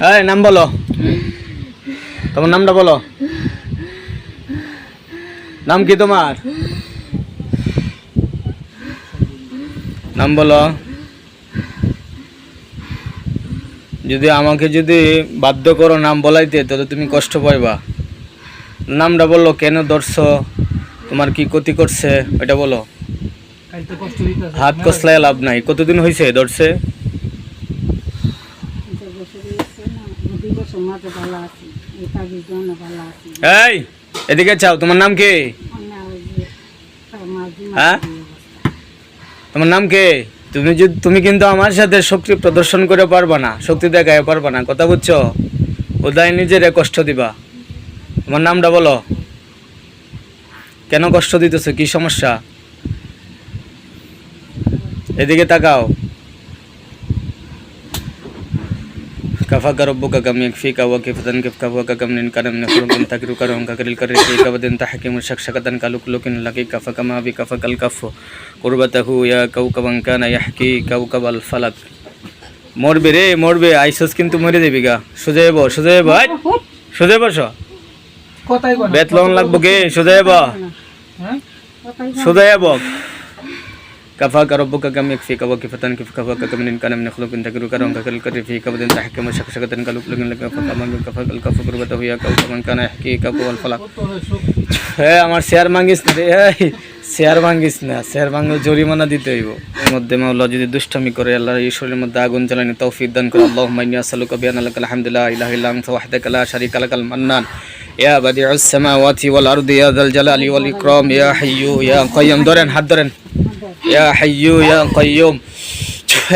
এই নাম বলো। তোমার নামটা বলো। নাম কি তোমার? নাম বলো। যদি আমাকে যদি বাধ্য করো নাম বলাইতে তাহলে তুমি কষ্ট পাইবা। নামটা বলল কেন ধরছ? তোমার কি ক্ষতি করছে? ওইটা বলো। হাত কসলায় লাভ নাই। কতদিন হয়েছে ধরছে? এই এদিকে চাও তোমার নাম কি? হ্যাঁ? তোমার নাম কে? তুমি যদি তুমি কিন্তু আমার সাথে শক্তি প্রদর্শন করে পারবা না শক্তি দেখায় পারবা না কথা বুঝছ? উদয় নিজেরে কষ্ট দিবা। তোমার নামটা বলো। কেন কষ্ট দিতেছো? কি সমস্যা? এদিকে তাকাও। كفاك ربك كم يكفيك وكيف تنكف كفاك كم من كرم نخلق تكرك رونك كريل كريل كبد تحكم شكشكة كلك لك لك كفك ما بكفك الكف قربته يا كوكبا كان يحكي كوكب الفلك মরবে রে মরবে আইসস কিন্তু মরে যাবি গা সোজা যাবো সোজা যাবো হাট। সোজা বসো কথাই বলে বেত লন লাগবো কে সোজা যাবো হ্যাঁ সোজা যাবো كفاك ربك كم يكفيك وكيف تنكف كفاك كم من كان من خلق تكرك رونك كريل كريل في كبد تحكم شكشكة كلك لك لك كفك ما بكفك الكف قربته يا كوكبا كان يحكي كوكب الفلك হ্যাঁ আমার শেয়ার ভাঙ্গিস না রে এই, শেয়ার ভাঙ্গিস না শেয়ার ভাঙলে জরিমানা দিতে হইব এর মধ্যে মাওলা যদি দুষ্টামি করে আল্লাহ এই শরীরের মধ্যে আগুন জ্বালানি তৌফিক দান করে আল্লাহ মাইনি আসালুকা বিয়ান আলাক আলহামদুলিল্লাহ ইলাহা ইল্লা আনতা ওয়াহদাকা লা শারীকা লাকাল মান্নান ইয়া বাদিউস সামাওয়াতি ওয়াল আরদি ইয়া যাল জালালি ওয়াল ইকরাম ইয়া হাইয়্যু ইয়া কাইয়্যুম ধরেন হাত ধরেন ইয়া ইয়া কাইয়্যুম।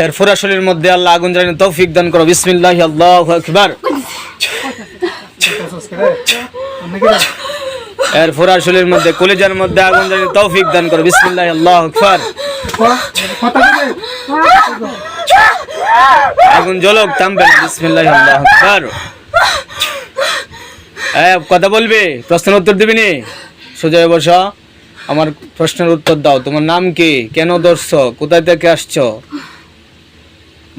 এর ফুরা মধ্যে আল্লাহ আগুন জ্বালানি তৌফিক দান করো। বিসমিল্লাহ, আল্লাহু আকবার। এর ফুরা শরীরের মধ্যে, কলিজার মধ্যে আগুন জ্বালানি তৌফিক দান করো। বিসমিল্লাহ, আল্লাহু আকবার। আগুন জ্বলক, থামবে না। বিসমিল্লাহ, আল্লাহু আকবার। কথা বলবি? প্রশ্নের উত্তর দিবি নি? সোজা বসো। আমার প্রশ্নের উত্তর দাও। তোমার নাম কি? কেন দর্শ কোথায় থেকে আসছো?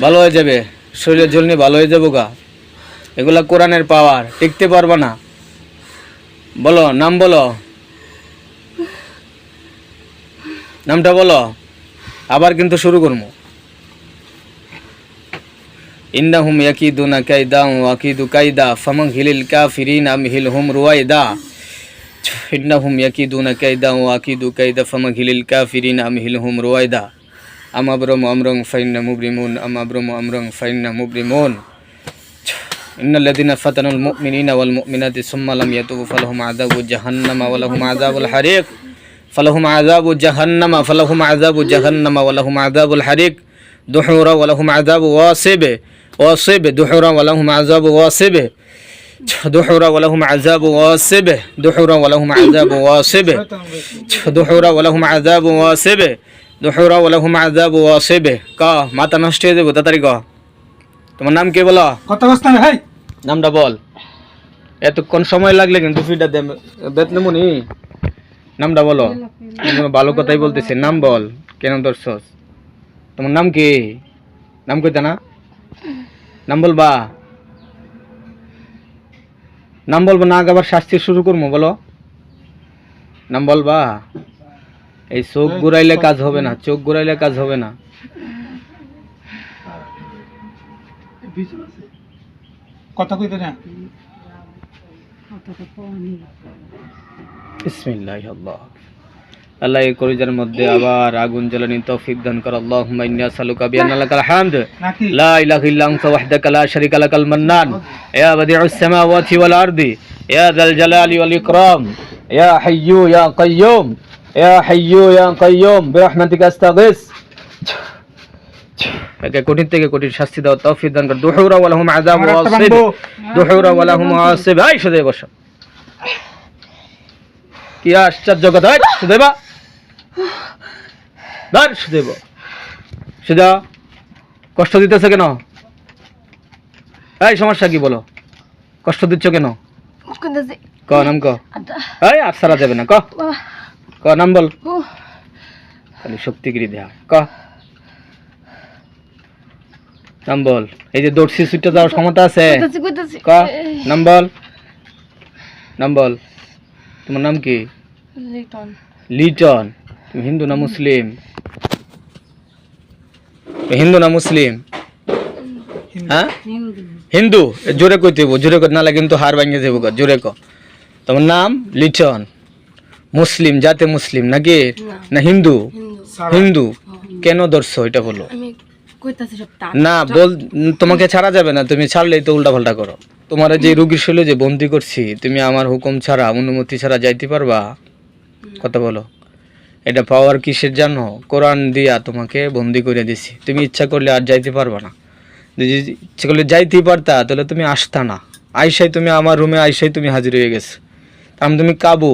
ভালো হয়ে যাবে। শরীরে নিয়ে ভালো হয়ে যাব গা। এগুলা কোরআনের পাওয়ার। টিকতে পারব না। বলো, নাম বলো। নামটা বলো। আবার কিন্তু শুরু করব। ইন্দাহুম ইয়াকিদু না কাইদা ওয়াকিদু কাইদা ফামাহিলিল কাফিরিন হুম রুয়াইদা। إنهم يكيدون كيدا وأكيد كيدا فمهل الكافرين أمهلهم رويدا أم أبرم أمرا فإن مبرمون أم أبرم أمرا فإن مبرمون إن الذين فتنوا المؤمنين والمؤمنات ثم لم يتوبوا فلهم عذاب جهنم ولهم عذاب الحريق فلهم عذاب جهنم فلهم عذاب جهنم ولهم عذاب الحريق دحورا ولهم عذاب واصب واصب دحورا ولهم عذاب واصب دحورا ولهم عذاب واصب دحورا ولهم عذاب واصب دحورا ولهم عذاب واصب دحورا ولهم عذاب واصب কা মাথা নষ্ট হয়ে যাবো তাড়াতাড়ি ক তোমার নাম কি বলো কথা বলছ না ভাই নামটা বল এতক্ষণ সময় লাগলে কিন্তু ফিটা দে বেতলেমুনি নামটা বলো আমি কোনো ভালো কথাই বলতেছি নাম বল কেন ধরছস তোমার নাম কি নাম কইতা না নাম বলবা নাম বলব না আগে আবার শাস্তি শুরু করব বলো। নাম বলবা? এই চোখ ঘুরাইলে কাজ হবে না চোখ ঘুরাইলে কাজ হবে না। কথা কইতে না? বিসমিল্লাহ আল্লাহ আল্লাহ এই করিজার মধ্যে আবার আগুন জ্বালানি তৌফিক দান কর। আল্লাহুম্মা ইন্না সালুকা বিআন্নালাকাল হামদ। লা ইলাহা ইল্লা আনতা ওয়াহদাকা লা শারিকা লাকাল মান্নান। ইয়া বাদিউস সামাওয়াতি ওয়াল আরদি। ইয়া যাল জালালি ওয়াল ইকরাম। ইয়া হাইয়্যু ইয়া কাইয়্যুম। ইয়া হাইয়্যু ইয়া কাইয়্যুম। বিরহমাতিকা আস্তাগিস। একে কোটি থেকে কোটি শাস্তি দাও তৌফিক দান কর। দুহুরা ওয়া লাহুম আযাবু ওয়াসিব দুহুরা ওয়া লাহুম আসিব। আই সুদে কি আশ্চর্য কথা সুদেবা ধর সুদেব সুদা কষ্ট দিতেছে কেন? এই সমস্যা কি বলো? কষ্ট দিচ্ছ কেন? ক নাম ক। এই আর সারা যাবে না ক। ক নাম বল। খালি শক্তিগিরি ক। নাম বল। এই যে দর্শি সুইটটা দেওয়ার ক্ষমতা আছে। ক নাম বল। নাম বল। তোমার নাম কি? লিটন। লিটন। তুমি হিন্দু না মুসলিম? হিন্দু না মুসলিম? হ্যাঁ? হিন্দু। জোরে কইতে হইব জোরে কই? নালে কিন্তু হার ভাঙিয়ে দেবো জোরে ক তোমার নাম? লিটন। মুসলিম জাতে মুসলিম নাকি? না। না হিন্দু? হিন্দু। হিন্দু। কেন ধরছো এটা বলো? আমি কইতাছি সব তা না বল তোমাকে ছাড়া যাবে না তুমি ছাড়লেই তো উল্টা পাল্টা করো। তোমার যে রুগীর শৈলে যে বন্দি করছি তুমি আমার হুকুম ছাড়া অনুমতি ছাড়া যাইতে পারবা? কথা বলো। এটা পাওয়ার কিসের জানো কোরআন দিয়া তোমাকে বন্দি করে দিছি। তুমি ইচ্ছা করলে আর যাইতে পারবা না। যদি ইচ্ছা করলে যাইতেই পারতা, তাহলে তুমি আসতা না। আইসাই তুমি আমার রুমে, আইসাই তুমি হাজির হয়ে গেছো। কারণ তুমি কাবু।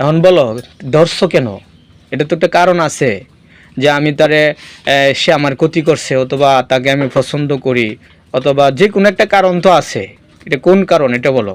এখন বলো, ধরছো কেন? এটা তো একটা কারণ আছে যে আমি তারে সে আমার ক্ষতি করছে, অথবা তাকে আমি পছন্দ করি, অথবা যে কোনো একটা কারণ তো আছে। এটা কোন কারণ? এটা বলো।